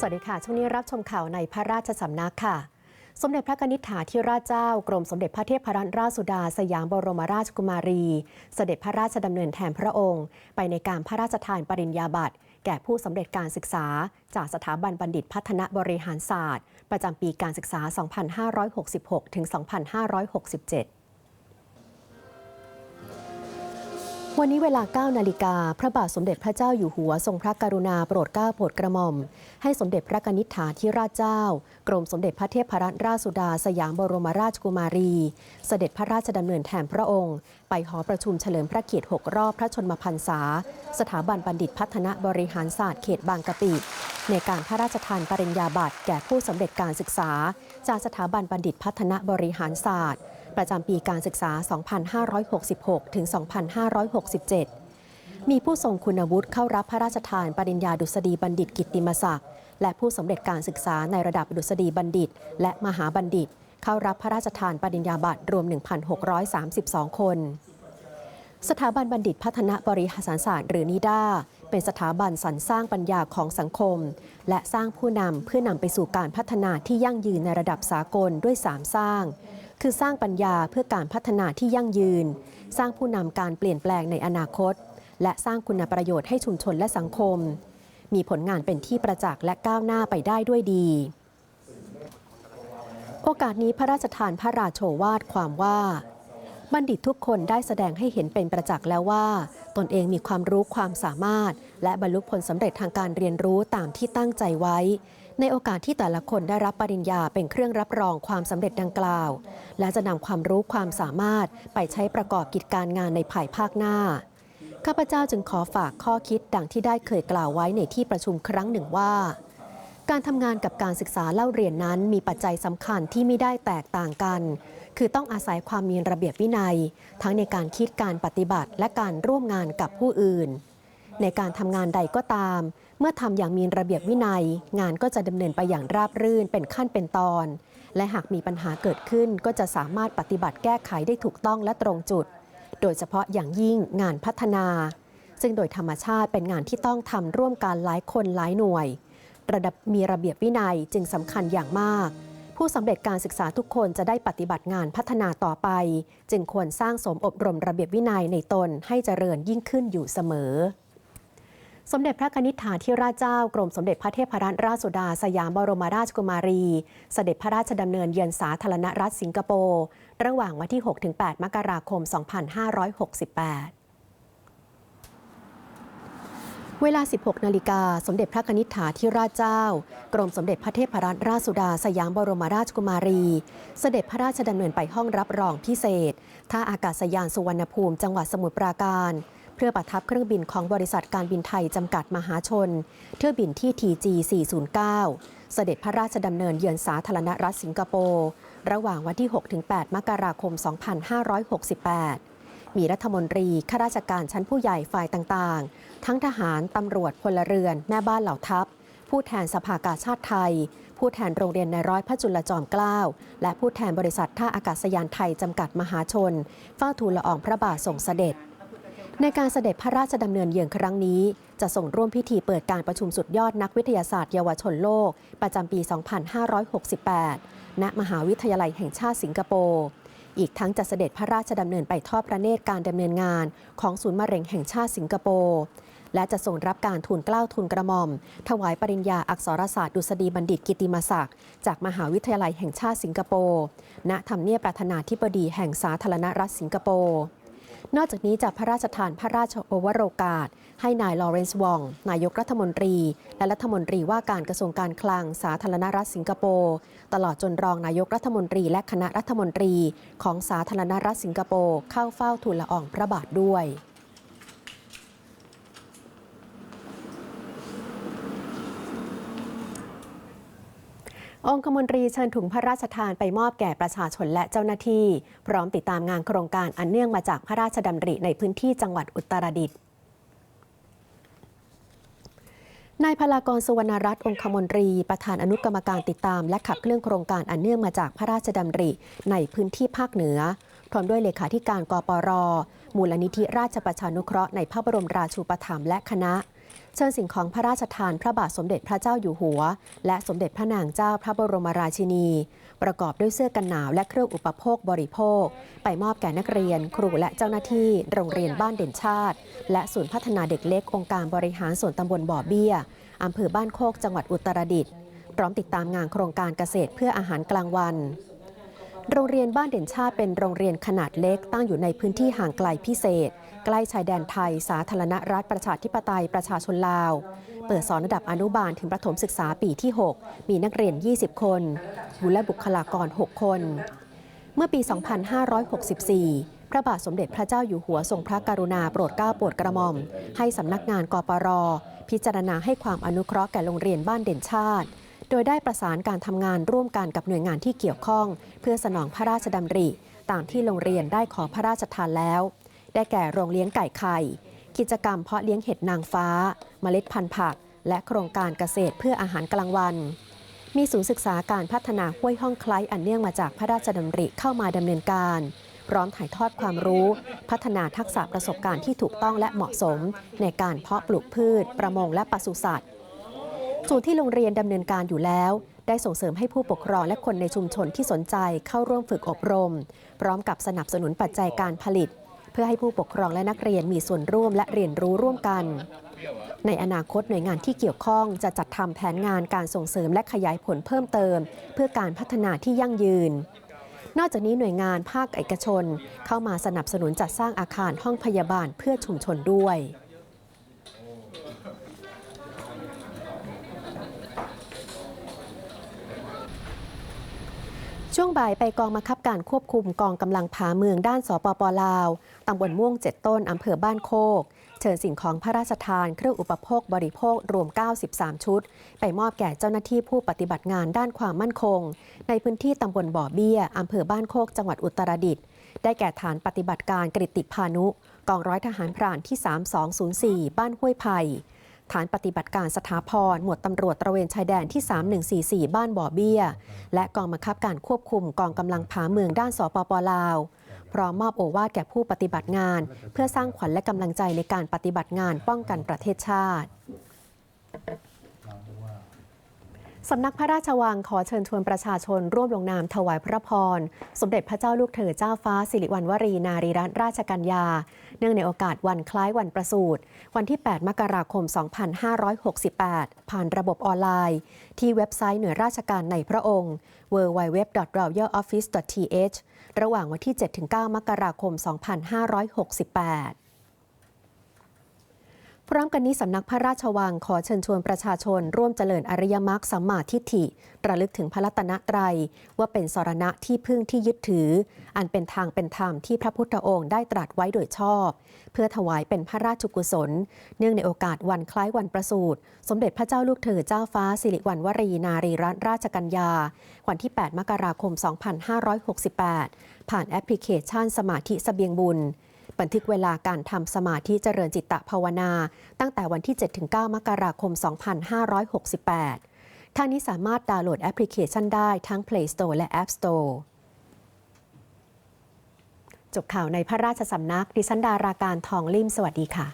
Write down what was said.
สวัสดีค่ะ ช่วงนี้รับชมข่าวในพระราชสำนักค่ะ สมเด็จพระนิษฐาธิราชเจ้ากรมสมเด็จพระเทพรัตนราชสุดา สยามบรมราชกุมารี เสด็จพระราชดำเนินแทนพระองค์ ไปในการพระราชทานปริญญาบัตรแก่ผู้สำเร็จการศึกษา จากสถาบันบัณฑิตพัฒนบริหารศาสตร์ ประจำปีการศึกษา 2566 ถึง 2567 วันนี้เวลา 9 นาฬิกา พระบาทสมเด็จพระเจ้าอยู่หัวทรงพระกรุณาโปรดเกล้าโปรดกระหม่อม ให้สมเด็จพระนิษฐาธิราชเจ้า กรมสมเด็จพระเทพรัตนราชสุดาสยามบรมราชกุมารี เสด็จพระราชดำเนินแทนพระองค์ ไปหอประชุมเฉลิมพระเกียรติ6รอบพระชนมพรรษา สถาบันบัณฑิตพัฒนบริหารศาสตร์เขตบางกะปิในการพระราชทานปริญญาบัตรแก่ผู้สำเร็จการศึกษา จากสถาบันบัณฑิตพัฒนบริหารศาสตร์ ประจำปีการศึกษา 2566 ถึง 2567 มีผู้ทรงคุณวุฒิเข้ารับพระราชทานปริญญาดุษฎีบัณฑิตกิตติมศักดิ์และผู้สำเร็จการศึกษาในระดับดุษฎีบัณฑิต และมหาบัณฑิต เข้ารับพระราชทานปริญญาบัตรรวม 1,632 คน สถาบันบัณฑิตพัฒนบริหารศาสตร์หรือนิด้าเป็นสถาบันสรรสร้างปัญญาของสังคม และสร้างผู้นำเพื่อนำไปสู่การพัฒนาที่ยั่งยืนในระดับสากลด้วย3สร้าง คือสร้างปัญญาเพื่อการพัฒนาที่ยั่งยืน สร้างผู้นำการเปลี่ยนแปลงในอนาคต และสร้างคุณประโยชน์ให้ชุมชนและสังคม มีผลงานเป็นที่ประจักษ์และก้าวหน้าไปได้ด้วยดี โอกาสนี้พระราชทานพระราโชวาทความว่า บัณฑิตทุกคนได้แสดงให้เห็นเป็นประจักษ์แล้วว่า ตนเองมีความรู้ความสามารถ และบรรลุผลสำเร็จทางการเรียนรู้ตามที่ตั้งใจไว้ ในโอกาสที่แต่ละคนได้รับปริญญาเป็นเครื่องรับรองความสำเร็จดังกล่าว และจะนำความรู้ความสามารถไปใช้ประกอบกิจการงานในภายภาคหน้า ข้าพเจ้าจึงขอฝากข้อคิดดังที่ได้เคยกล่าวไว้ในที่ประชุมครั้งหนึ่งว่า การทำงานกับการศึกษาเล่าเรียนนั้นมีปัจจัยสำคัญที่ไม่ได้แตกต่างกัน คือต้องอาศัยความมีระเบียบวินัย ทั้งในการคิดการปฏิบัติและการร่วมงานกับผู้อื่น ในการทำงานใดก็ตาม เมื่อทำอย่างมีระเบียบวินัย งานก็จะดำเนินไปอย่างราบรื่นเป็นขั้นเป็นตอน และหากมีปัญหาเกิดขึ้นก็จะสามารถปฏิบัติแก้ไขได้ถูกต้องและตรงจุด โดยเฉพาะอย่างยิ่งงานพัฒนา ซึ่งโดยธรรมชาติเป็นงานที่ต้องทำร่วมกันหลายคนหลายหน่วย ระดับมีระเบียบวินัยจึงสำคัญอย่างมาก ผู้สำเร็จการศึกษาทุกคนจะได้ปฏิบัติงานพัฒนาต่อไป จึงควรสร้างสมอบรมระเบียบวินัยในตนให้เจริญยิ่งขึ้นอยู่เสมอ สมเด็จพระนิษฐาธิราชเจ้ากรมสมเด็จพระเทพรัตนราชสุดา สยามบรมราชกุมารี เสด็จพระราชดำเนินเยือนสาธารณรัฐสิงคโปร์ระหว่างวันที่ 6-8 มกราคม 2568เวลา 16 นาฬิกา สมเด็จพระนิษฐาธิราชเจ้า กรมสมเด็จพระเทพรัตนราชสุดา สยามบรมราชกุมารี เสด็จพระราชดำเนินไปห้องรับรองพิเศษ ท่าอากาศยานสุวรรณภูมิ จังหวัดสมุทรปราการ เพื่อประทับเครื่องบินของบริษัทการบินไทยจำกัดมหาชน เที่ยวบินที่ TG 409 เสด็จพระราชดำเนินเยือนสาธารณรัฐสิงคโปร์ ระหว่างวันที่ 6-8 มกราคม 2568 มีรัฐมนตรี ข้าราชการชั้นผู้ใหญ่ฝ่ายต่างๆ ทั้งทหาร ตำรวจ พลเรือน แม่บ้านเหล่าทัพ ผู้แทนสภากาชาติไทย ผู้แทนโรงเรียนในร้อยพระจุลจอมเกล้า และผู้แทนบริษัทท่าอากาศยานไทยจำกัดมหาชน เฝ้าทูลละอองพระบาทส่งเสด็จ ในการเสด็จพระราชดำเนินเยือนครั้งนี้ จะส่งร่วมพิธีเปิดการประชุมสุดยอดนักวิทยาศาสตร์เยาวชนโลก ประจำปี 2568 ณ มหาวิทยาลัยแห่งชาติสิงคโปร์ อีกทั้งจะเสด็จพระราชดำเนินไปทอดพระเนตรการดำเนินงาน ของศูนย์มะเร็งแห่งชาติสิงคโปร์และจะส่งรับการทูลเกล้าทูลกระหม่อม ถวายปริญญาอักษรศาสตร์ดุษฎีบัณฑิตกิติมศักดิ์จากมหาวิทยาลัยแห่งชาติสิงคโปร์ณทำเนียบประธานาธิบดีแห่งสาธารณรัฐสิงคโปร์ นอกจากนี้จะพระราชทานพระราชโอวโรกาส ให้นายลอเรนซ์วอง นายกรัฐมนตรี และรัฐมนตรีว่าการกระทรวงการคลังสาธารณรัฐสิงคโปร์ตลอดจนรองนายกรัฐมนตรีและคณะรัฐมนตรี ของสาธารณรัฐสิงคโปร์เข้าเฝ้าทูลละอองพระบาทด้วย องคมนตรีเชิญถุงพระราชทานไปมอบแก่ประชาชนและเจ้าหน้าที่ พร้อมติดตามงานโครงการอันเนื่องมาจากพระราชดำริในพื้นที่จังหวัดอุตรดิตถ์นายพลากรสุวรรณรัตน์องคมนตรี ประธานอนุกรรมการติดตาม และขับเคลื่อนโครงการอันเนื่องมาจากพระราชดำริในพื้นที่ภาคเหนือ พร้อมด้วยเลขาธิการกปร มูลนิธิราชประชานุเคราะห์ในพระบรมราชูปถัมภ์และคณะ เชิญสิ่งของพระราชทานพระบาทสมเด็จพระเจ้าอยู่หัว และสมเด็จพระนางเจ้าพระบรมราชินี ประกอบด้วยเสื้อกันหนาวและเครื่องอุปโภคบริโภค ไปมอบแก่นักเรียน ครูและเจ้าหน้าที่ โรงเรียนบ้านเด่นชาติ และศูนย์พัฒนาเด็กเล็กองค์การบริหารส่วนตำบลบ่อเบี้ยอำเภอบ้านโคกจังหวัดอุตรดิตถ์พร้อมติดตามงานโครงการเกษตรเพื่ออาหารกลางวัน โรงเรียนบ้านเด่นชาติเป็นโรงเรียนขนาดเล็กตั้งอยู่ในพื้นที่ห่างไกลพิเศษ ใกล้ชายแดนไทย สาธารณรัฐประชาธิปไตยประชาชนลาว เปิดสอนระดับอนุบาลถึงประถมศึกษาปีที่ 6 มีนักเรียน 20 คนบุและบุคลากร 6 คน เมื่อปี 2564 พระบาทสมเด็จพระเจ้าอยู่หัวทรงพระกรุณาโปรดเกล้าโปรดกระหม่อม ให้สำนักงานกปรพิจารณาให้ความอนุเคราะห์แก่โรงเรียนบ้านเด่นชาติ โดยได้ประสานการทำงานร่วมกันกับหน่วยงานที่เกี่ยวข้อง เพื่อสนองพระราชดำริตามที่โรงเรียนได้ขอพระราชทานแล้ว ได้แก่โรงเลี้ยงไก่ไข่ กิจกรรมเพาะเลี้ยงเห็ดนางฟ้า เมล็ดพันธุ์ผัก และโครงการเกษตรเพื่ออาหารกลางวัน มีศูนย์ศึกษาการพัฒนาห้วยห้องคล้ายอันเนื่องมาจากพระราชดำริเข้ามาดำเนินการพร้อมถ่ายทอดความรู้ พัฒนาทักษะประสบการณ์ที่ถูกต้องและเหมาะสม ในการเพาะปลูกพืช ประมงและปศุสัตว์ ส่วนที่โรงเรียนดำเนินการอยู่แล้ว ได้ส่งเสริมให้ผู้ปกครองและคนในชุมชนที่สนใจเข้าร่วมฝึกอบรม พร้อมกับสนับสนุนปัจจัยการผลิต เพื่อให้ผู้ปกครองและนักเรียนมีส่วนร่วมและเรียนรู้ร่วมกัน ในอนาคตหน่วยงานที่เกี่ยวข้องจะจัดทำแผนงานการส่งเสริมและขยายผลเพิ่มเติม เพื่อการพัฒนาที่ยั่งยืนนอกจากนี้หน่วยงานภาคเอกชน เข้ามาสนับสนุนจัดสร้างอาคารห้องพยาบาลเพื่อชุมชนด้วย บ่ายไปกองบังคับการควบคุมกองกำลังผาเมืองด้านสปปลาวตำบลม่วงเจ็ดต้นอำเภอบ้านโคก เชิญสิ่งของพระราชทานเครื่องอุปโภคบริโภครวม 93 ชุด ไปมอบแก่เจ้าหน้าที่ผู้ปฏิบัติงานด้านความมั่นคง ในพื้นที่ตำบลบ่อเบี้ยอำเภอบ้านโคก จังหวัดอุตรดิตถ์ได้แก่ฐานปฏิบัติการกริติพานุ กองร้อยทหารพรานที่ 3204 บ้านห้วยไผ่ ฐานปฏิบัติการสถาพร หมวดตำรวจตระเวนชายแดนที่ 3144 บ้านบ่อเบี้ย และกองบังคับการควบคุมกองกำลังผาเมืองด้านสปปลาว พร้อมมอบโอวาทแก่ผู้ปฏิบัติงาน เพื่อสร้างขวัญและกำลังใจในการปฏิบัติงานป้องกันประเทศชาติ สำนักพระราชวังขอเชิญชวนประชาชนร่วมลงนามถวายพระพร สมเด็จพระเจ้าลูกเธอเจ้าฟ้าสิริวัณวรีนารีรัตนราชกัญญา เนื่องในโอกาสวันคล้ายวันประสูติวันที่ 8 มกราคม 2568 ผ่านระบบออนไลน์ ที่เว็บไซต์หน่วยราชการในพระองค์ www.royaloffice.th ระหว่างวันที่ 7-9 มกราคม 2568 พร้อมกันนี้สำนักพระราชวังขอเชิญชวนประชาชน ร่วมเจริญอริยมรรคสัมมาทิฏฐิระลึกถึงพระรัตนตรัย ว่าเป็นสรณะที่พึ่งที่ยึดถือ อันเป็นทางเป็นธรรมที่พระพุทธองค์ได้ตรัสไว้โดยชอบ เพื่อถวายเป็นพระราชกุศล เนื่องในโอกาสวันคล้ายวันประสูติสมเด็จพระเจ้าลูกเธอเจ้าฟ้าสิริวัณวรีนารีรัตนราชกัญญา วันที่ 8 มกราคม 2568 ผ่านแอปพลิเคชันสมาธิสเสบียงบุญ บันทึกเวลาการทำสมาธิเจริญจิตตภาวนา ตั้งแต่วันที่ 7-9 มกราคม 2568 ทางนี้สามารถดาวน์โหลดแอปพลิเคชันได้ทั้ง Play Store และ App Store จบข่าวในพระราชสำนัก ดิฉันดาราการทองลิ่มสวัสดีค่ะ